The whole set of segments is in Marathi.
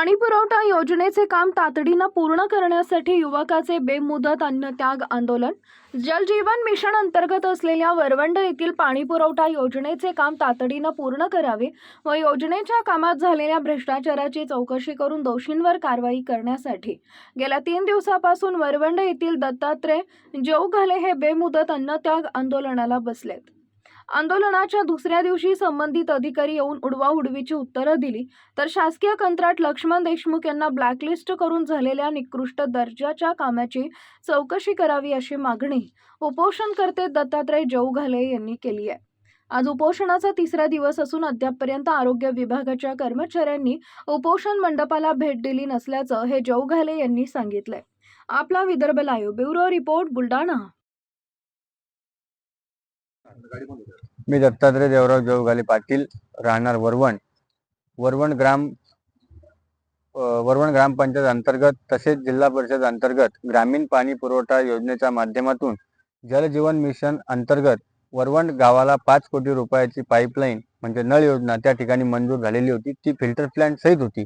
पाणी पुरवठा योजनेचे काम तातडीनं पूर्ण करण्यासाठी युवकाचे बेमुदत अन्नत्याग आंदोलन. जलजीवन मिशन अंतर्गत असलेल्या वरवंड येथील पाणी पुरवठा योजनेचे काम तातडीनं पूर्ण करावे व योजनेच्या कामात झालेल्या भ्रष्टाचाराची चौकशी करून दोषींवर कारवाई करण्यासाठी. गेल्या तीन दिवसापासून वरवंड येथील दत्तात्रय जेवघाले हे बेमुदत अन्नत्याग आंदोलनाला बसलेत. आंदोलनाच्या दुसऱ्या दिवशी संबंधित अधिकारी येऊन उडवाउडवीची उत्तरं दिली. तर शासकीय कंत्राट लक्ष्मण देशमुख यांना ब्लॅकलिस्ट करून झालेल्या निकृष्ट दर्जाच्या कामाची चौकशी करावी अशी मागणी उपोषणकर्ते दत्तात्रय जौघाले यांनी केली आहे. आज उपोषणाचा तिसरा दिवस असून अद्यापपर्यंत आरोग्य विभागाच्या कर्मचाऱ्यांनी उपोषण मंडपाला भेट दिली नसल्याचं हे जौघाले यांनी सांगितलंय. आपला Vidarbha live bureau report Buldhana. मी दत्तात्रय देवराव जवगाले पाटील राहणार वरवण. वरवण ग्राम वरवण ग्रामपंचायत अंतर्गत तसेच जिल्हा परिषद अंतर्गत ग्रामीण पाणी पुरवठा योजनेच्या माध्यमातून जलजीवन मिशन अंतर्गत वरवण गावाला पाच कोटी रुपयाची पाईपलाईन म्हणजे नळ योजना त्या ठिकाणी मंजूर झालेली होती. ती फिल्टर प्लॅन्ट सहित होती.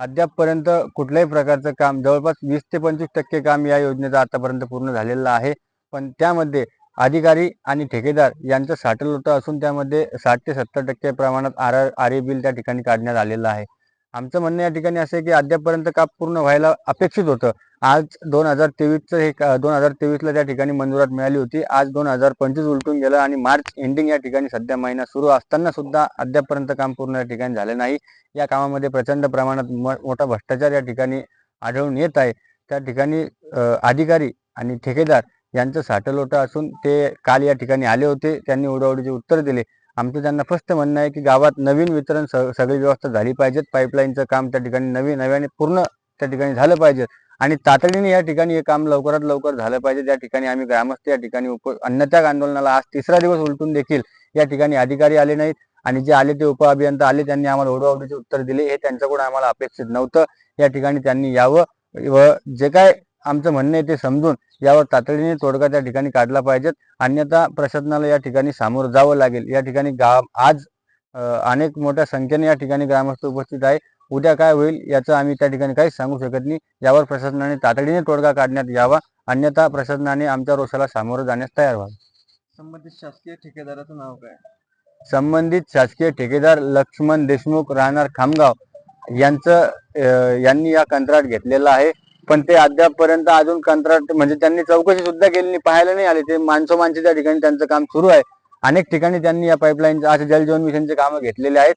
अद्यापपर्यंत कुठल्याही प्रकारचं काम जवळपास वीस ते पंचवीस टक्के काम या योजनेचं आतापर्यंत पूर्ण झालेलं आहे. पण त्यामध्ये अधिकारी आणि ठेकेदार यांचं साठल होतं असून त्यामध्ये साठ ते सत्तर टक्के प्रमाणात आर आर बिल त्या ठिकाणी काढण्यात आलेलं आहे. आमचं म्हणणं या ठिकाणी असं आहे की अद्यापपर्यंत काम पूर्ण व्हायला अपेक्षित होतं? आज दोन हजार तेवीसचं हे दोन हजार तेवीसला त्या ठिकाणी मंजुरात मिळाली होती. आज दोन हजार पंचवीस उलटून गेलं आणि मार्च एंडिंग या ठिकाणी सध्या महिना सुरू असताना सुद्धा अद्यापपर्यंत काम पूर्ण या ठिकाणी झालं नाही. या कामामध्ये प्रचंड प्रमाणात मोठा भ्रष्टाचार या ठिकाणी आढळून येत आहे. त्या ठिकाणी अधिकारी आणि ठेकेदार यांचं साठलोटं असून ते काल या ठिकाणी आले होते. त्यांनी उडवडीचे उत्तर दिले. आमचं त्यांना फक्त म्हणणं आहे की गावात नवीन वितरण स सगळी व्यवस्था झाली पाहिजेत. पाईपलाईनचं काम त्या ठिकाणी नवीन नव्याने पूर्ण त्या ठिकाणी झालं पाहिजे. आणि तातडीने या ठिकाणी हे काम लवकरात लवकर झालं पाहिजे. त्या ठिकाणी आम्ही ग्रामस्थ या ठिकाणी उप अन्नत्याग आंदोलनाला आज तिसरा दिवस उलटून देखील या ठिकाणी अधिकारी आले नाहीत. आणि जे आले ते उप अभियंता आले त्यांनी आम्हाला ओढवाओढीचे उत्तर दिले. हे त्यांच्याकडून आम्हाला अपेक्षित नव्हतं. या ठिकाणी त्यांनी यावं व जे काय आमचं म्हणणं आहे ते समजून यावर तातडीने तोडगा त्या ठिकाणी काढला पाहिजेत. अन्यथा प्रशासनाला या ठिकाणी सामोरं जावं लागेल. या ठिकाणी गाव आज अनेक मोठ्या संख्येने या ठिकाणी ग्रामस्थ उपस्थित आहे. उद्या काय होईल याचं आम्ही त्या ठिकाणी काहीच सांगू शकत नाही. यावर प्रशासनाने तातडीने तोडगा काढण्यात यावा. अन्यथा प्रशासनाने आमच्या रोषाला सामोरं जाण्यास तयार व्हावं. संबंधित शासकीय ठेकेदाराचं नाव काय? संबंधित शासकीय ठेकेदार लक्ष्मण देशमुख राहणार खामगाव. यांचं यांनी या कंत्राट घेतलेलं आहे. पण ते अद्यापपर्यंत अजून कंत्राट म्हणजे त्यांनी चौकशी सुद्धा केली नाही पाहायला नाही आले. ते माणसं माणसे त्या ठिकाणी त्यांचं काम सुरू आहे. अनेक ठिकाणी त्यांनी या पाईपलाईनचे असे जलजीवन मिशनचे कामं घेतलेले आहेत.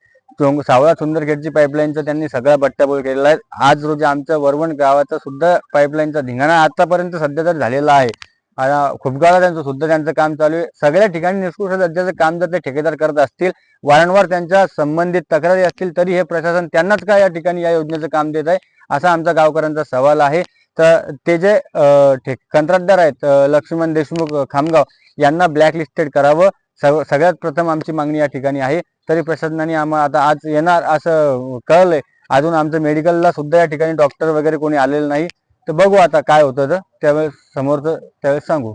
सावळा सुंदरखेडची पाईपलाईनचं त्यांनी सगळा बट्ट्याबोळ केलेला आहे. आज रोजी आमच्या वरवण गावाचा सुद्धा पाईपलाईनचा धिंगाणा आतापर्यंत सध्या तर झालेला आहे. खुपगावला त्यांचं सुद्धा त्यांचं काम चालू आहे. सगळ्या ठिकाणी निष्कृष्ट दर्जाचं काम जर ते ठेकेदार करत असतील वारंवार त्यांच्या संबंधित तक्रारी असतील तरी हे प्रशासन त्यांनाच काय या ठिकाणी या योजनेचं काम देत आहे? असा आमचा गावकऱ्यांचा सवाल आहे. तर ते जे कंत्राटदार आहेत लक्ष्मण देशमुख खामगाव यांना ब्लॅकलिस्टेड करावं. सग सगळ्यात प्रथम आमची मागणी या ठिकाणी आहे. तरी प्रशासनाने आम्हाला आता आज येणार असं कळलंय. अजून आमचं मेडिकलला सुद्धा या ठिकाणी डॉक्टर वगैरे कोणी आलेलं नाही. तर बघू आता काय होतं तर. त्यावेळेस समोरचं त्यावेळेस सांगू.